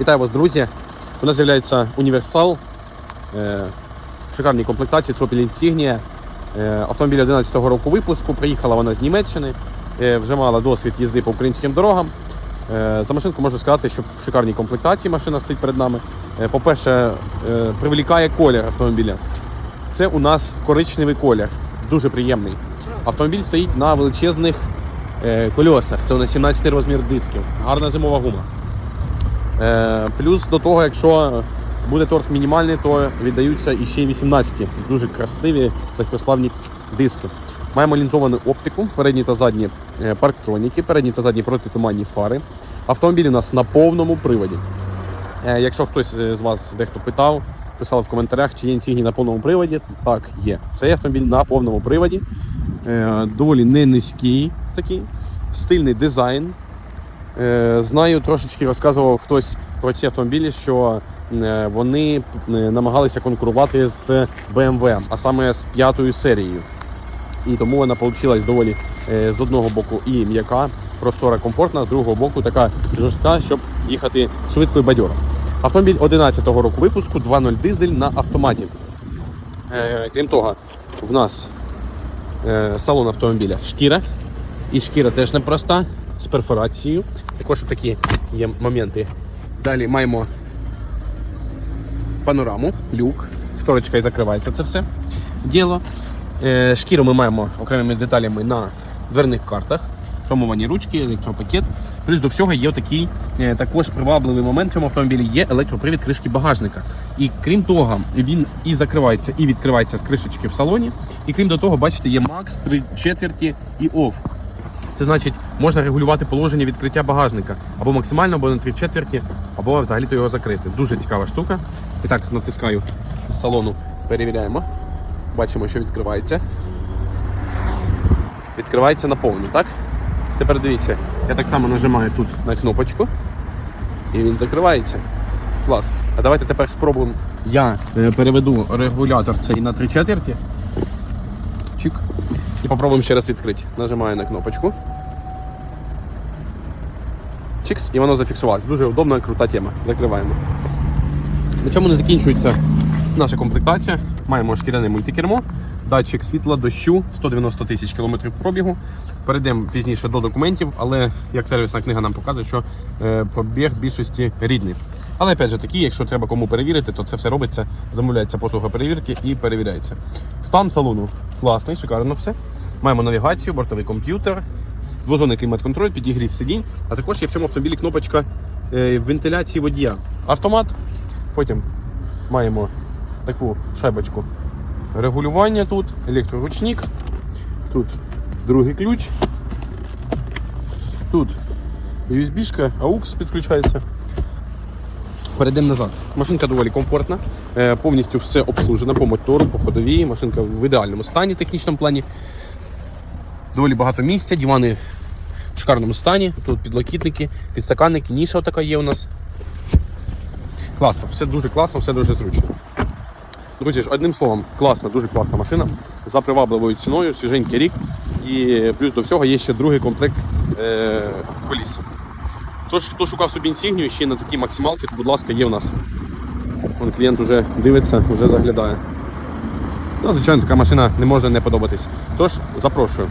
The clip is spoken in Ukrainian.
Вітаю вас, друзі! У нас з'являється універсал. Е, в шикарній комплектації Opel Insignia. Е, автомобіль 11-го року випуску. Приїхала вона з Німеччини. Е, вже мала досвід їзди по українським дорогам. За машинку можу сказати, що в шикарній комплектації машина стоїть перед нами. По-перше, привлікає колір автомобіля. Це у нас коричневий колір, дуже приємний. Автомобіль стоїть на величезних кольосах. Це у нас 17 розмір дисків, гарна зимова гума. Е, плюс до того, якщо буде торг мінімальний, то віддаються і ще й 18 дуже красиві легкосплавні диски. Маємо лінзовану оптику, передні та задні е, парктроніки, передні та задні протитуманні фари. Автомобіль у нас на повному приводі. Е, Якщо хтось з вас дехто питав, писав в коментарях, чи є інсігні на повному приводі, так є. Цей автомобіль на повному приводі. Доволі не низький такий, стильний дизайн. Е, Знаю, трошечки розказував хтось про ці автомобілі, що е, вони е, намагалися конкурувати з BMW, а саме з п'ятою серією. І тому вона вийшла доволі з одного боку і м'яка, простора, комфортна, з другого боку така жорстка, щоб їхати швидко і бадьоро. Автомобіль 11-го року випуску 2.0 дизель на автоматі. Крім того, в нас салон автомобіля шкіра. І шкіра теж непроста, з перфорацією. Також такі є моменти. Далі маємо панораму, люк, шторочка і закривається це все діло. Е, Шкіру ми маємо окремими деталями на дверних картах, хромовані ручки, електропакет. Плюс до всього є такий е, також привабливий момент в цьому автомобілі є електропривід кришки багажника. І крім того, він і закривається, і відкривається з кришечки в салоні. І крім до того, бачите, є Max, 3 четверті і OFF. Це значить, можна регулювати положення відкриття багажника або максимально, або на 3 четверті, або взагалі-то його закрити. Дуже цікава штука. І так, натискаю з салону, перевіряємо. Бачимо, що відкривається. Відкривається наповну, так? Тепер дивіться, я так само нажимаю тут на кнопочку і він закривається. Клас. А давайте тепер спробуємо. Я е, переведу регулятор цей на 3 четверті. Чик. І попробуємо ще раз відкрити. Нажимаю на кнопочку. Чикс, і воно зафіксувалось. Дуже удобна, крута тема. Закриваємо. На цьому не закінчується наша комплектація. Маємо шкіряне мультикермо, датчик світла, дощу, 190 тисяч кілометрів пробігу. Перейдемо пізніше до документів, але як сервісна книга нам показує, що е, пробіг більшості рідний. Але опять же такі, якщо треба кому перевірити, то це все робиться, замовляється послуга перевірки і перевіряється. Стан салону класний, шикарно все. Маємо навігацію, бортовий комп'ютер, двозонний клімат-контроль, підігрів сидінь, а також є в цьому автомобілі кнопочка е, вентиляції водія. Автомат. Потім маємо таку шайбочку регулювання тут, електроручник, тут другий ключ, тут USB-шка, AUX підключається. Перейдемо назад. Машинка доволі комфортна, е, повністю все обслужено по мотору, по ходовій. Машинка в ідеальному стані, технічному плані. Доволі багато місця, дивани в шикарному стані. Тут підлокітники, підстаканники, ніша така є у нас. Класно, все дуже класно, все дуже зручно. Друзі, ж, одним словом, класна, дуже класна машина за привабливою ціною, свіженький рік. І плюс до всього є ще другий комплект е- коліс. Тож, хто шукав собі інсігнію ще на такій максималці, то, будь ласка, є в нас. Вон клієнт вже дивиться, вже заглядає. Ну, звичайно, така машина не може не подобатись. Тож, запрошую.